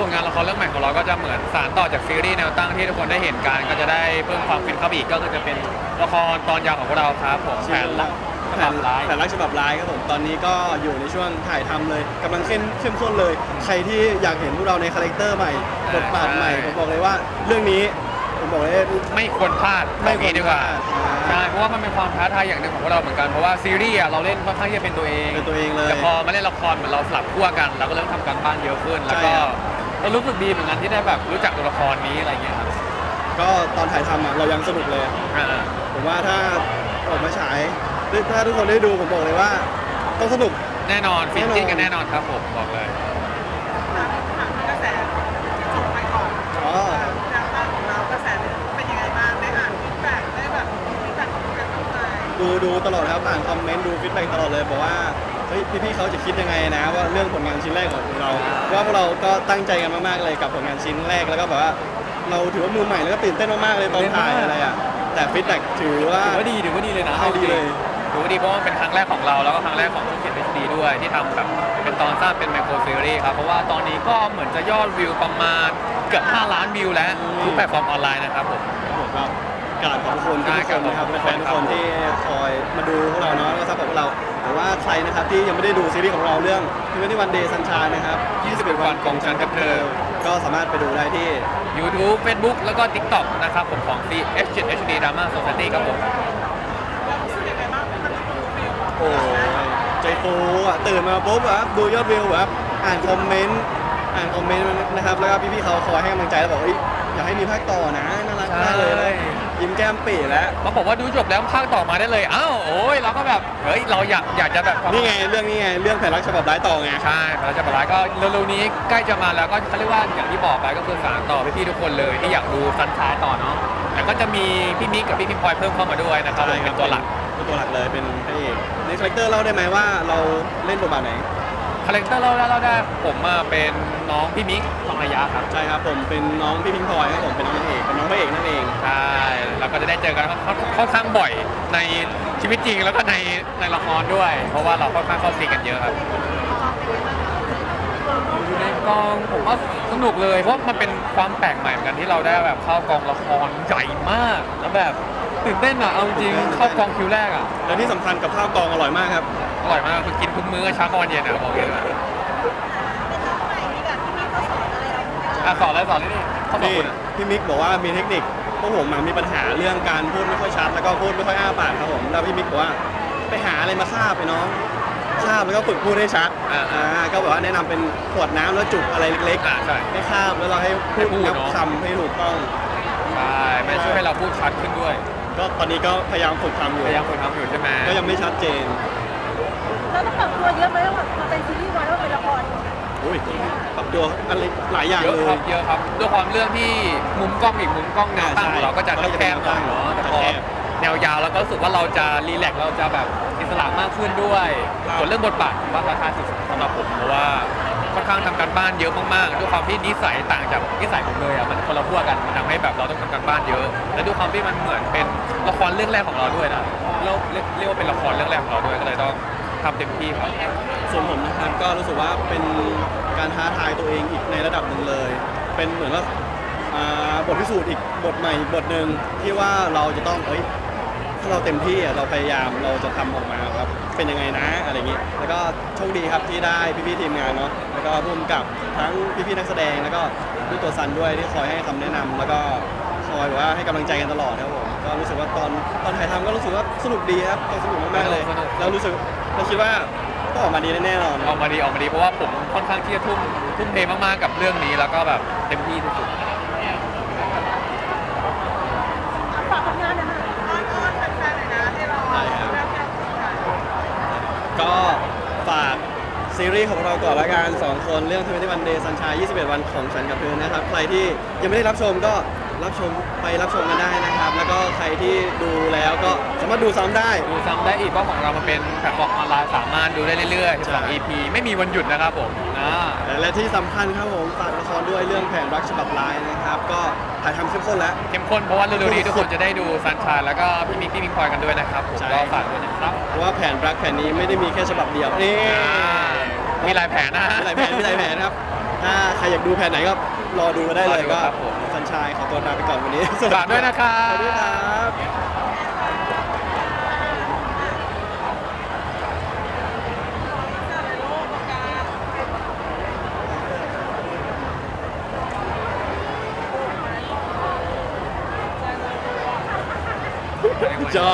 ผลงานละครเรื่องใหม่ของเราก็จะเหมือนสารต่อจากซีรีส์แนวตั้งที่ทุกคนได้เห็นกันก็จะได้เพิ่มความฟินเข้าไปอีกก็คือจะเป็นละครตอนยาวของพวกเราครับผมแผนละฉแผบันบร้ายแผนรักฉบับร้ายครับผมตอนนี้ก็อยู่ในช่วงถ่ายทำเลยกำลังเข้มเข้มข้นเลย ใครที่อยากเห็นพวกเราในคาแรคเตอร์ใหม่บทบาทใหม่ผมบอกเลยว่า เรื่องนี้ผมบอกเลยไม่ควรพลาดไม่ควรเอางี้ดีกว่าพลาดใช่เพราะว่ามันเป็นความท้าทายอย่างหนึ่งของพวกเราเหมือนกันเพราะว่าซีรีส์อะเราเล่นค่อนข้างที่จะเป็นตัวเองเป็นตัวเองเลยแต่พอมาเล่นละครเหมือนเราสลับขั้วกันเราก็เริ่มทำการบ้านเยอะขึ้นแล้วก็ใช่ครับ เรารู้สึกดีเหมือนกันที่ได้แบบรู้จักตัวละครนี้อะไรเงี้ยครับก็ตอนถ่ายทำอะเรายังสนุกเลยอ่าผมว่าถ้าออกมาฉายถ้าทุกคนได้ดูผมบอกเลยว่า ต้องสนุกแน่นอนฟินแน่นอนจิ้นกันแน่นอนครับผมบอกเลย ถามถามกระแสที่จบไปก่อนอ๋อแนวตั้งของเรากระแสเป็นยังไงบ้างได้อ่านฟีดแบ็กได้แบบฟีดแบ็กของการทำงานดูดูตลอดครับอ่านคอมเมนต์ดูฟีดแบ็กตลอดเลยบอกว่า เฮ้ยพี่ๆเขาจะคิดยังไงนะ ว่าเรื่องผลงานชิ้นแรกของเราว่าพวกเราก็ตั้งใจกันมากๆเลยกับผลงานชิ้นแรกแล้วก็แบบว่าเราถือว่ามือใหม่แล้วก็ตื่นเต้นมากๆเลยตอนถ่ายอะไรอะแต่ฟีดแบ็กถือว่า ถือว่าดีถือว่าดีเลยนะให้ดีเลย ถือว่าดีเพราะว่าเป็นครั้งแรกของเราแล้วก็ครั้งแรกของช่องเขียนเอชดีด้วยที่ทำแบบเป็นตอนสั้นเป็นไมโครซีรีส์ครับเพราะว่าตอนนี้ก็เหมือนจะยอดวิวประมาณเกือบ 5 ล้านวิวแล้วทุกแพลตฟอร์มออนไลน์นะครับผม ผมก็กราบขอบคุณทุกคนนะครับใช่แฟนๆทุกคครับนที่คอยมาดูพวกเราเนาะแล้วก็ซัพพอร์ตพวกเรา แต่ว่าใครนะครับที่ยังไม่ได้ดูซีรีส์ของเราเรื่องที่วันที่วันเดย์ซันชานะครับ21 วันของฉันกับเธอ ก็สามารถไปดูได้ที่ YouTube Facebook แล้วก็ TikTok นะครับผมของ C H 7 HD Drama Society ครับผมแล้วรู้สึกยังไงบ้างมันฟูลฟิลโอ้ยใจฟูอะตื่นมาปุ๊บแบบดูยอดวิวแบบอ่านคอมเมนต์อ่านคอมเมนต์นะครับแล้วก็พี่ๆเขาคอยให้กำลังใจแล้วบอกเอ้ยอยากให้มีภาคต่อนะน่ารักมากเลยใช่ ยิ้มแก้มปีแล้ว มาบอกว่าดูจบแล้วภาคต่อมาได้เลย อ้าวโอ้ยเราก็แบบเฮ้ยเราอยากอยากจะแบบนี่ไงเรื่องนี้ไงเรื่องแผนรักฉบับร้ายต่อไงใช่เราจะบร้ายก็เร็วๆนี้ใกล้จะมาแล้วก็เขาเรียกว่าอย่างที่บอกไปก็คือสารต่อพี่ๆทุกคนเลยที่อยากดูซันชายต่อเนาะแต่ก็จะมีพี่มิกกับพี่พิมพลอยเพิ่มเข้ามาด้วยนะครับผมเป็นตัวหลักเป็นตัวหลักเลยเป็นพระเอกในคาแรคเตอร์เล่าได้ไหมว่าเราเล่นบทบาทไหน คาแรคเตอร์เราได้เราได้ผมอะเป็นน้องพี่มิกทองระยะครับ ใช่ครับผมเป็นน้องพี่พิงพลอยครับผมเป็นน้องนางเอกเป็นน้องพระเอกนั่นเองใช่แล้วก็จะได้เจอกันค่อนค่อนข้างบ่อยในชีวิตจริงแล้วก็ในในละครด้วย เพราะว่าเราค่อนข้างเข้าซีนกันเยอะครับอยู่ในกองผมว่าสนุกเลยเพราะมันเป็นความแปลกใหม่เหมือนกันที่เราได้แบบเข้ากองละครใหญ่มากแล้วแบบตื่นเต้นอะเอาจริงเข้ากองคิวแรกอะ และที่สำคัญกับข้าวกองอร่อยมากครับ อร่อยมากคือกินทุกมื้อเช้ากลางวันเย็นอะบอกเลยว่าเป็นน้องใหม่ที่แบบที่มีเขาสอนอะไรเราอะสอนเลยสอนเลยนี่เขาบอกนี่คุณอะพี่มิกบอกว่ามีเทคนิคพวกผมอะมีปัญหาเรื่องการพูดไม่ค่อยชัด แล้วก็พูดไม่ค่อยอ้าปากครับผมแล้วพี่มิกบอกว่าไปหาอะไรมาคาบไปน้องคาบแล้วก็ฝึกพูดให้ชัดอ่าอ่าก็แบบว่าแนะนำเป็นขวดน้ำแล้วจุกอะไรเล็กอ่าใช่ ๆให้คาบแล้วเราให้ให้พูพูดดนับเนอะ คำให้ถูกต้อง ใช่มันช่วยให้เราพูดชัดขึ้นด้วยก็ตอนนี้ก็พยายามฝึกทำอยู่พยายามฝึกทำอยู่ใช่ไหมก็ยังไม่ชัดเจน เราต้องปรับตัวเยอะไหมว่ามาเป็นซีรีส์วายแล้วเป็นละครอุ้ยปรับตัวอะไรหลายอย่างเยอะเลครัย บเยอะครับด้วยความเรื่องที่มุมกล้องอีกมุมกล้องแนวตั้งของเราก็จะใช่แคบๆหน่อยเนาะแต่พอแคบแนวยาวเราก็รู้สึกว่าเราจะรีแลกซ์เราจะแบบอิสระมากขึ้นด้วยครับ ส่วนเรื่องบทบาทผมว่าท้าทายสุดสำหรับผมเพราะว่าค่อนข้างทำการบ้านเยอะมากๆด้วยความที่นิสัยต่างจากนิสัยผมเลยอะมันคนละขั้วกันมันทำให้แบบเราต้องทำการบ้านเยอะ และด้วยความที่มันเหมือนเป็นละครเรื่องแรกของเราด้วยนะเราเรียกเรียกว่าเป็นละครเรื่องแรกของเราด้วยก็เลยต้อง ทำเต็มที่ครับ ส่วนผมนะครับก็รู้สึกว่าเป็นการท้าทายตัวเองอีกในระดับหนึ่งเลย เป็นเหมือนว่าอ่าบทพิสูจน์อีกบทใหม่อีกบทหนึ่งที่ว่าเราจะต้องเอ้ยถ้าเราเต็มที่อะเราพยายามเราจะทำออกมาครับเป็นยังไงนะอะไรอย่างนี้ แล้วก็โชคดีครับที่ได้พี่ๆทีมงานเนาะแล้วก็ร่วมกับทั้งพี่ๆนักแสดงแล้วก็ด้วยตัวซันด้วยที่คอยให้คำแนะนำแล้วก็คอยแบบว่าให้กำลังใจกันตลอดครับผมก็รู้สึกว่าตอนตอนถ่ายทำก็รู้สึกว่าสนุกดีครับสนุกมากๆเลยสนุกแล้วรู้สึก เราคิดว่าต้องออกมาดีแน่ๆนอน ออกมาดีออกมาดีเพราะว่าผมค่อนข้างที่จะทุ่มทุ่มเทมากๆกับเรื่องนี้แล้วก็แบบเต็มที่ที่สุด ฝากผลงานหนะคะอ้อนๆแฟนๆหน่อยนะให้เรา ได้ครับ เรื่องที่เราพูดกัน ก็ฝาก ซีรีส์ของเราก่อนละกัน2คนเรื่อง21 One Day Sunshine 21 วันของฉันกับเธอนะครับ ใครที่ยังไม่ได้รับชมก็รับชมไปรับชมกันได้นะครับ แล้วก็ใครที่ดูแล้วก็สามารถดูซ้ำได้ ดูซ้ำได้อีกเพราะของเรามันเป็นแพลตฟอร์มออนไลน์สามารถดูได้เรื่อยๆใช่สอง EP ไม่มีวันหยุดนะครับผมอ่าและที่สำคัญครับผมฝากละครด้วยเรื่องแผนรักฉบับลายนะครับ ก็ถ่ายทำเข้มข้นแล้ว เข้มข้นเพราะว่าเร็วๆนี้ทุกคนจะได้ดูซันชายแล้วก็พี่มิกพี่มิกพลอยกันด้วยนะครับผมใช่ ก็ฝากด้วยนะครับเพราะ ว่าแผนรักแผนนี้ไม่ได้มีแค่ฉบับเดียวนี่อ่ามีหลายแผนนะฮะมีหลายแผนมีหลายแผนครับแผถ้าใครอยากดูแผนไหนก็รอดูมาได้เลยรอดูก็ครับผมสัญชัยขอตัวลาไปก่อนวันนี้ฝากด้วยนะครับสวัสดีครับจอ